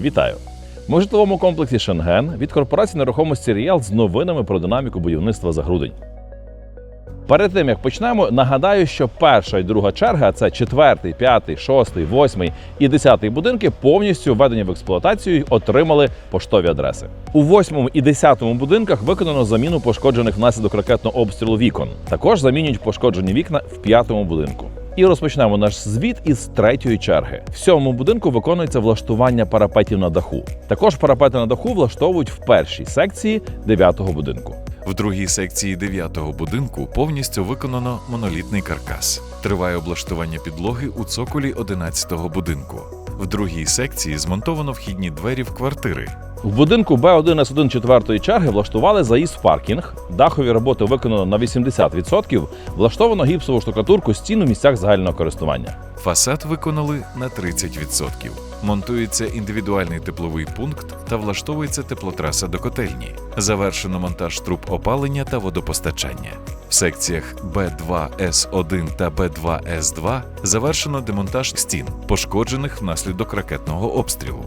Вітаю! Ми в житловому комплексі Шенген від корпорації нерухомості Ріал з новинами про динаміку будівництва за грудень. Перед тим як почнемо, нагадаю, що перша і друга черга, це четвертий, п'ятий, шостий, восьмий і десятий будинки, повністю введені в експлуатацію і отримали поштові адреси. У восьмому і десятому будинках виконано заміну пошкоджених внаслідок ракетного обстрілу вікон. Також замінюють пошкоджені вікна в п'ятому будинку. І розпочнемо наш звіт із третьої черги. В сьомому будинку виконується влаштування парапетів на даху. Також парапети на даху влаштовують в першій секції дев'ятого будинку. В другій секції дев'ятого будинку повністю виконано монолітний каркас. Триває облаштування підлоги у цоколі одинадцятого будинку. В другій секції змонтовано вхідні двері в квартири. В будинку Б1С1 четвертої черги влаштували заїзд в паркінг. Дахові роботи виконано на 80%, влаштовано гіпсову штукатурку стін у місцях загального користування. Фасад виконали на 30%. Монтується індивідуальний тепловий пункт та влаштовується теплотраса до котельні. Завершено монтаж труб опалення та водопостачання. В секціях Б2С1 та Б2С2 завершено демонтаж стін, пошкоджених внаслідок ракетного обстрілу.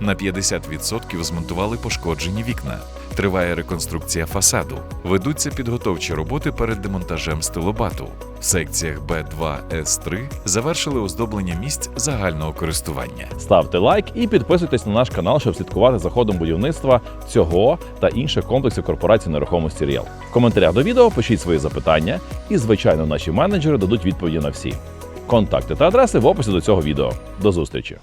На 50% змонтували пошкоджені вікна. Триває реконструкція фасаду. Ведуться підготовчі роботи перед демонтажем стилобату. В секціях Б2С3 завершили оздоблення місць загального користування. Ставте лайк і підписуйтесь на наш канал, щоб слідкувати за ходом будівництва цього та інших комплексів корпорації нерухомості Ріал. В коментарях до відео пишіть свої запитання, і звичайно, наші менеджери дадуть відповіді на всі. Контакти та адреси в описі до цього відео. До зустрічі!